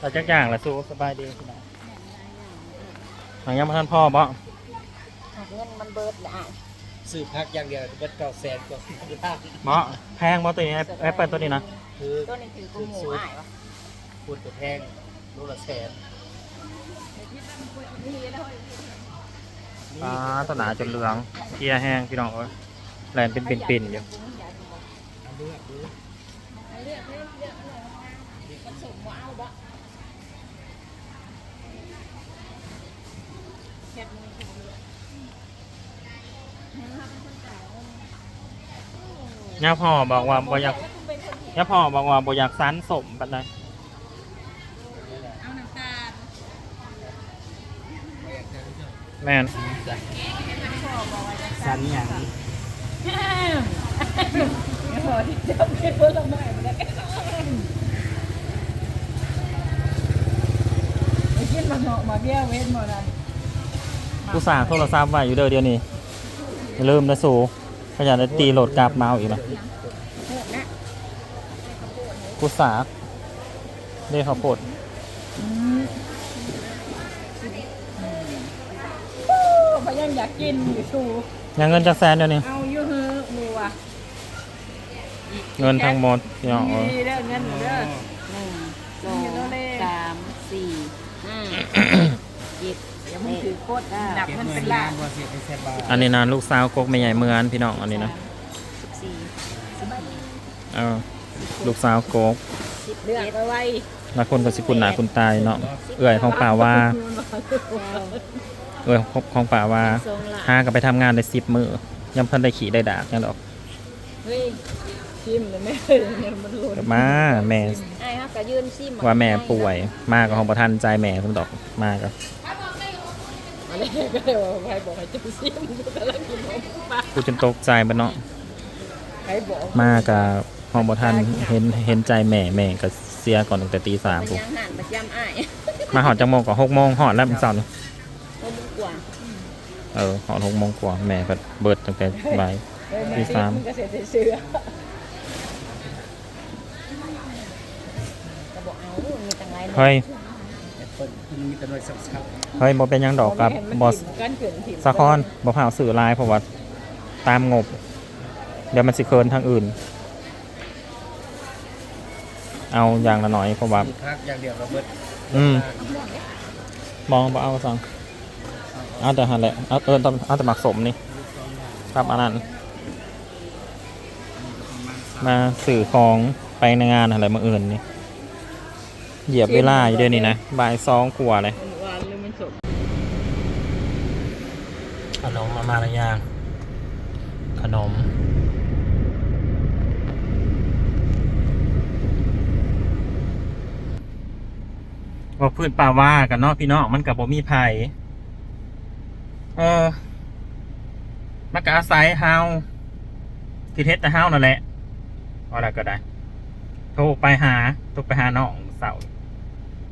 เราจักอย่างละสู้สบายดีพี่น้องหางยังมาท่านพ่อบ่เงินมันเบิดละซื้อพักอย่างเดียวเบิดเก้าแสนกว่าล้านบ่แพงบ่ตัวนี้แอปเปิลตัวนี้นะคือตัวนี้ถือกูหมูอ้ายวะพูดกับแพงรูละแสนอ่าต้นหนาจนเหลืองเกียร์แห้งพี่น้องเอ้ยแลนเป็นปิ่นๆอยู่อันเลือก ดูย่าพ่อบอกว่าบ่อยากย่าพ่อบอกว่าบ่อยากสันสมปานใดเอาน้ำตาลแม่นสันอย่างพอที่จะเป็นผลไม้มันได้ไอ้กินมาเหาะมาเบี้ยวเว้นหมดนั่น กูสั่งโทรศัพท์ไว้อยู่เด้อเดี๋ยวนี้อย่าลืมนะสูก็อย่าได้ตีโหลดกราบเมาส์อีกนะพวกนะกูสาเรียกเขาวโพดพยังอยากกินอยู่ชูยังเงินจากแสนเดี๋ยวนี้เอาอยู่เฮ้อบัวเงินทั้งหมดพี่น้องเอ้ยเด้อเงินเด้อหนึ่งสองสามสี่ห้าเจ็ดเดี๋ยว มึงถือโคตรดับเก็บมันเงิเป็นนล้าล้านนว่าเสียไปแสนบาทอันนี้นะลูกสาวกกไม่ใหญ่เมือนพี่น้องอันนี้นะสิบสี่สิบแปดเออลูกสาวกกสิบเดือนเอาไว้แล้วคนก็สิคุณหนาคุณตายเนาะเอื่อยของป่าว่าเอื่อยของของป่าว่าทรงละหาก็ไปทำงานได้สิบมือยังเพิ่นได้ขี่ได้ดากยังดอกเฮ้ยชิมเลยแม่เนี่ยมันหล่นกลับมาแม่ไอ้ฮะก็ยืนซิมว่าแม่ป่วย มากับของประทันใจแม่คุณดอกมากับ อะไรก็เลยว่าใครบอกให้จะซิมก็กำลังกินนมปลากูจนตกใจบัดเนาะใครบอกมากับของประทันเห็นเห็นใจแม่แม่ก็เสียก่อนตั้งแต่ตีสามมันกูยังหันประจำอ้ายมาหอดจังโมงก่อนหกโมงหอดแล้วเมื่อเช้านี่โอ้มึงกว่าเออหอดหกโมงกว่าแม่ก็เบิดตั้งแต่บ่ายเฮ้ยที่สาม งก็เสียเสื้อก็บอกเอามีตังไรเฮ้ยแอปเปิ้ลมันมีแต่หน่วยสับเฮ้ยบอเป็นหยังดอกกับบอสกันเกินถิ่สะคอนบอผ่าวสื่อไลน์เพราะว่าตามงบ เดี๋ยวมันสิเคินทางอื่น เอาอย่างละหน่อยเพราะว่าซื้อพักอย่างเดียวก็เบิดอืม มองบ่เอาสังเอาแต่หันแหละเอาเออต้องเอาแต่หมักสมนี่ครับอันนั้นมาสื่อของไปในงานอะไรมาอื่นนี่ เหยียบเวลาอยู่เด้วยวนี่นะบ่ายสองกว่าเลยขนมมามาล้วยังขนม ว่าพื้นป่าว่ากันเนาะพี่น้องมันกับบ่มีไผ่เออมันก็อาศัยเฮาที่เทศแต่เฮานั่นแหละอะไรก็ได้ โทรไปหา โทรไปหาน้องเสา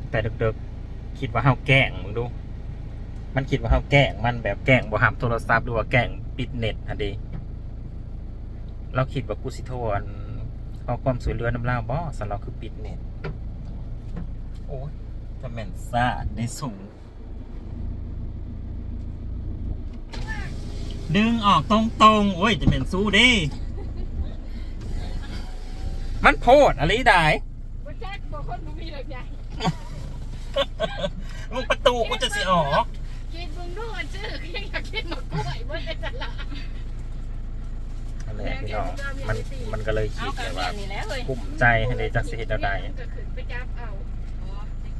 แต่ดึกๆ คิดว่าเฮาแกล้งมึงดู มันคิดว่าเฮาแกล้งมันแบบแกล้งบ่หับโทรศัพท์หรือว่าแกล้งปิดเน็ตอันดีเราคิดว่ากูสิโทรอันขอความสวยเรือน้ำเล่าบ่สำหรับคือปิดเน็ต โอ้ยจะแม่นซ่าได้สูง ดึงออกตรงๆ โอ้ยจะแม่นสู้เดิมันโพดอะไรได้ บ่แจ๊กบอกคนบ่มีหรอกใหญ่ มึงประตูกูจะสิออกกินมึงดูอันชื่อยังอยากกินหมกกล้วยเมื่อในตลาดอะไรพี่น้องมันมันก็เลยคิเอาดกระเลยเมีว่ายนี่แหล้วเฮ้ยกลุ่มใจให้เลยจักสิเหตุใดก็ขึ้นไปจับเอา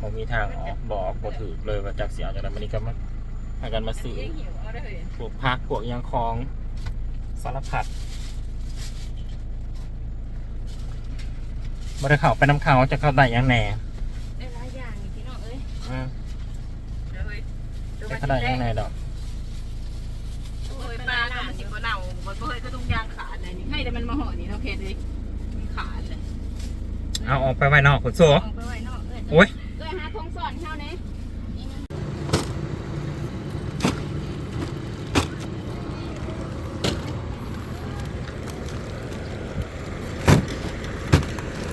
ผมมีทางออกบอกบ่ถือเลยว่าจักเสียจากนั้นมันนี่ก็มาหากันมาซื้อเองหิวเอาได้เลยพวกพักพวกยางคองสารพัดบริเขาไปน้ำเขาจะเข้าได้ยังแหน่ อ้ยอืมเดี๋ยวเฮ้ยจะเข้าได้ยังแหน่ดอกโอ้ยปลาก็มันสิบ่เน่าบ่เฮ้ยก็ต้องยางขาดเลยนี่ให้แต่มันมาห่อนี่เนาะเพชรเลยมันขาดเลยเอาออกไปไว้นอกขนสัวเอาไปไว้นอกเอ้ยโอ้ยเอ้ยหาทงสอนเข้าเนี่ย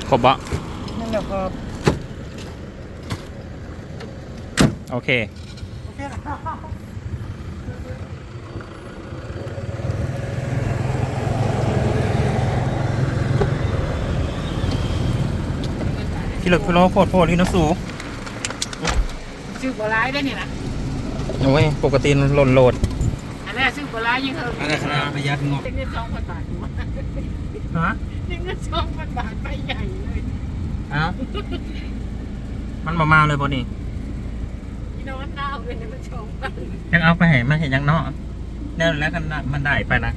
ครบปะนั่นแหละครับ โอเคที่เหลือคือรอโพดโพดที่น้ำสูซื้อบัวลายได้เนี่ยนะโอ้ยปกติหล่นโหลดอันแรกซื้อบัวลายยังเอออันนั้นขนาดประหยัดงบเป็นเงินสองพันบาทฮะเป็นเงินสองพันบาทไปใหญ่เลยเอ้ามันมามาเลยบอนี่พี่ น้องหน้าเอาเงินมาชมกันยังเอาไปให้มาเห็นยังเนาะเนี่ยแล้วกันนะมันได้ไปนะ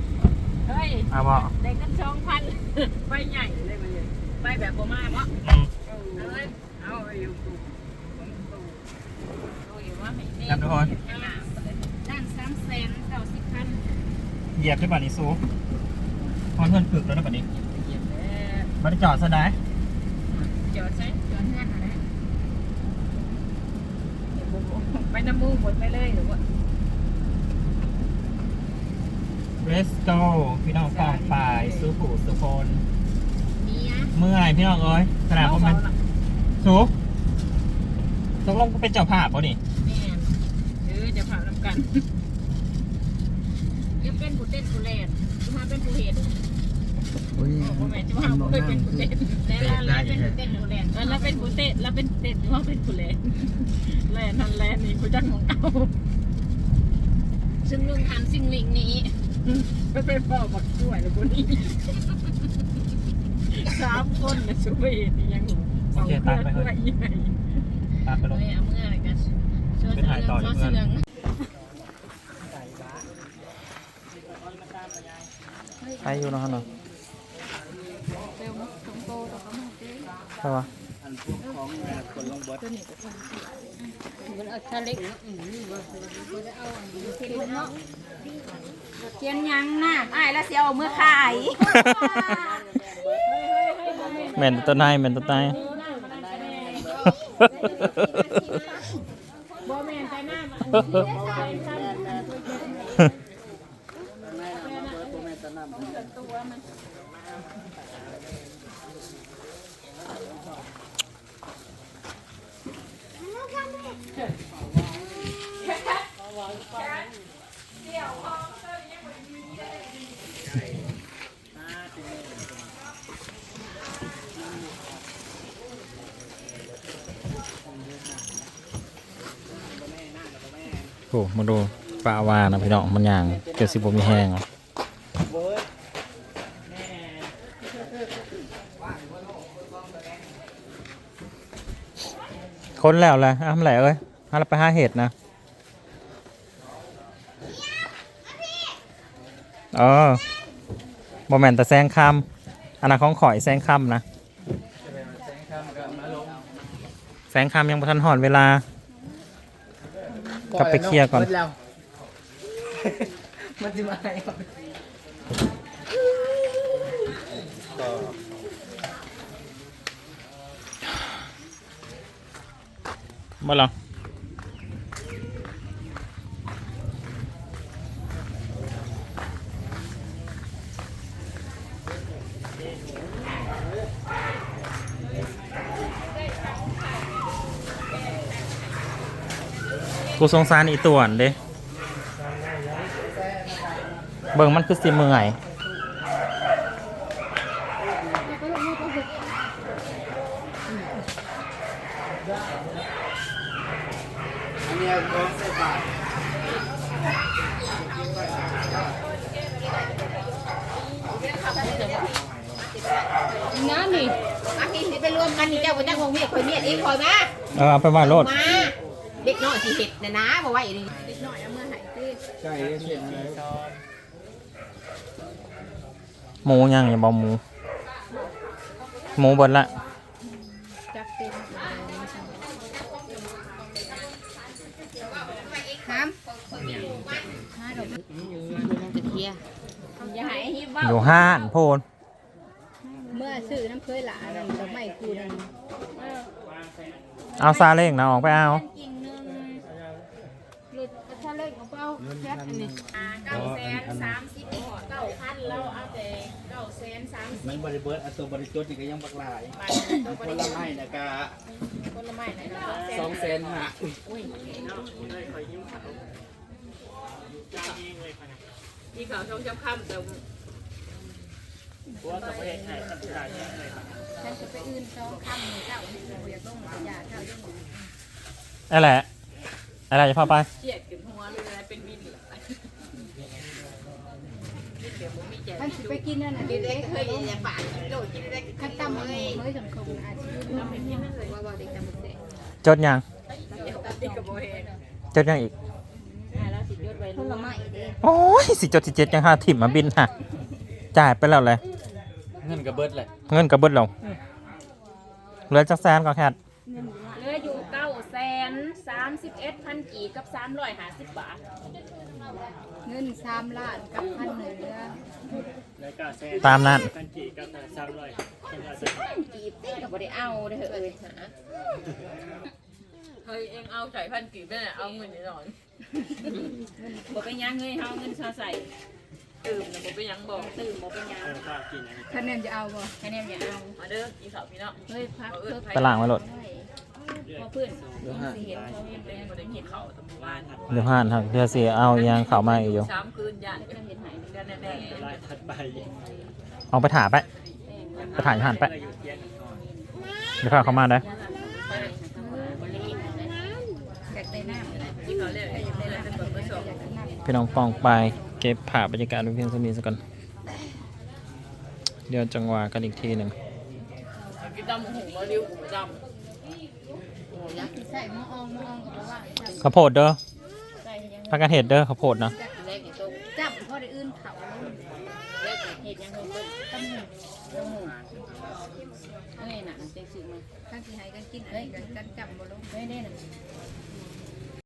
เฮ้ยเอาบ่ได้เงินสองพันไปใหญ่เลยมันเลยไปแบบประมาณวะอืมเอาเลยเอาไปอยู่ตู้ตู้ตู้อยู่ว่าให้แม่ครับทุกคนด้านสามแสนเก้าสิบพันเหยียบด้วยบัตรนี้สูพอเพื่อนฝึกแล้วนะบัตรนี้เหยียบแล้วบัตรจอดซะได้จอดใช่จอดเงื่อนอะไร ไปน้ำมูกหมดไปเลยหรือว่าเรสโกพี่น้องฟองปลายสูผูสุโคนมีอะเมื่อยพี่น้องเอ้ยขนาดผมเป็นสูตกลงกูเป็นเจ้าภาพป่ะนี่แม่เออจะผ่าน้ำกันยังเป็นผู้เต้นผู้เล่นจะมาเป็นผู้เห็น อุ้ยโอ้แม่จะมาเคยเป็นผู้เต้นแล้วแล้วเป็นผู้เต้นผู้เล่นแล้วเป็นผู้เต้นแล้วเป็นเต้นว่าเป็นผู้เล่นแล่นั่นแล่นี่ผู้จักของเอาซึ่งลุงทำสิ่งลิงนี้ไปเป็นพ่อบักช่วยแล้วคนนี้สามคนนะช่วยนี่ยังสองเพื่อนช่วยยังไงตามไปลงเฮ้ยเอาเมื่อไหร่กันช่วยไปถ่ายต่ออีกเสืองใครอยู่เนาะเนาะ วสมโตต่อเขามาเจ๊ใช่ปะอันพวกของแม่คนลงบดตัวนี้ก็คนมันเอาทะเล็กอืมว่าจะเอาอันนี้เขียนเนาะเขียนยังนะอ้ายแล้วเสียเอาเมื่อขายแมนตัวนายแมนตัวนายบ่แม่นใจหน้า อ้มาดูปลาวานะพี่น้องมันย่างเกิดสิบมีแห้งคนแล้วแหละอ้าวแหละเอ้ยหาเราไปห้าเห็ดนะเออบอแมนแต่แซงคำอันนั้นของข่อยแซงคำนะ แซงคำยังบ่ทันหอนเวลา กลับไปเคลียร์ก่อน บิดแล้วมันจะมาให้ก่อนก็บ่หรอ กูสงสารอีต่วนเด้เบิ่งมันคือสิเมื่อยอันเนี้ยของใส่บานั่นนี่มาที่ไปรวมกันนี่เจ้าบ่จักงเมียข่อยเมียอีกข่อยมาเออเอาไปว่าโลดมา เด็กน้อยสิเฮ็ดนะนะบ่ไหวนี่เด็กน้อยเอามือให้คือใช่เสียงอะไรหมูยังอย่าบอกหมู หมูเบดละจักเต็มครับห้าดอกมันจะเคลียร์อย่าให้ฮิบเว้าอยู่ห้านโพนเมื่อซื้อน้ำเคยหลานั่นดอกไม้คูนั่นเอาซาเล้งนะออกไปเอา แคทอันนี้อ่าเก้าแสนสามสิบเก้าพันแล้วเอาแต่เก้าแสนสามสิบมันบริเบิร์ดอัตัวบริจดนี่ก็ยังบักหลายบาทตัวคบนละไม้นะกะคนละไม้ไหนะสองแสนห้าอุ้ยเนาะที่เขาชมจำค่ำแต่ฉันจะไปอื่นสองคำหนึ่งเจ้าหนึ่งเดียวต้องมาหยาเจ้าต้องอะไรอะไรจะพาไปเจียดขึ้นหัวเลยนะเป็นวินเหรอ เดี๋ยวผมมีแจกท่านสิไปกินนั่นน่ะกิเด็นกได้ๆเคเคยยอย่าปาดโดดกินได้ขั้นต่ำมันเมื่อสังคมอาชีพเราเป็นยังไงว่าว่าเด็กจำเป็นเด็กจดยังเดี๋ยวตัดติดกับโบเฮงจดยังอีกอ่าแล้วสิยศไว้ผรู้ลไม้เด้โอ้ยสิจดสิเจ็ดยังห้าถิ่มมาบินฮะจ่ายไปแล้วเลยเงินกับเบิร์ดเลยเงินกระเบิดลงเหลือจักแสนก็แค่เหลืออยู่เก้าแสนสามสิบเอ็ดพันกี่กับสามร้อยห้าสิบบาท เงินสามล้านกับพันหนึ่งเรือตามนั้นกี่เต้กับบ่ได้เอาเด้อเอ้ยหาเฮ้ยเอ็งเอาใส่พันกี่ไปเนี่ยเอาเงินนี่หน่อยบ่ไปยังเงยเฮาเงินซาใส่ตื่มนะบ่ไปยังบอกตื่มบ่ไปยังคะแนนจะเอาบ่แค่นี้อย่าเอามาเด้อกินข้าวพี่เนาะเฮ้ยพักเอาเพิ่เอื้อมไผ่ตารางไว้โหลด พอเพื่อนสิเห็นเขาเห็นเป็นบ่ได้กินข้าวตำบ้านเดี๋ยวผ่านครับเดี๋ยวสิเอายังเขามาอีกอยู่สามคืนย่านเห็นหนกันแน่ๆลายถัดไปเอาไปถ่ายไป ไปถ่ายหันไป เดี๋ยวพาเขามาได้ออยากได้น้ำที่เขาเรียกอยากได้แล้วเป็นแบบผสมอยาได้พี่น้องปองไปเก็บภาพบรรยากาศไว้เพียงเท่านี้สักก่อน เดี๋ยวจังหวะกันอีกทีหนึ่งกินดำหูมารียวหูดอ ยากใส่ม้อองม้อองกับว่าข้าวโพดเด้อใส่ยังพักกันเห็ดเด้อข้าวโพดนะแรกกี่ต้มจับพอได้อื่นเขาแรกเห็ดยังต้มตั้งหนึ่งต้มหูเอ้ยน่ะเจะซื้อมาทั้งที่ให้กันกินเอ้ยกันกันจับบ่ลงเฮ้ยเนี่ยน่ะ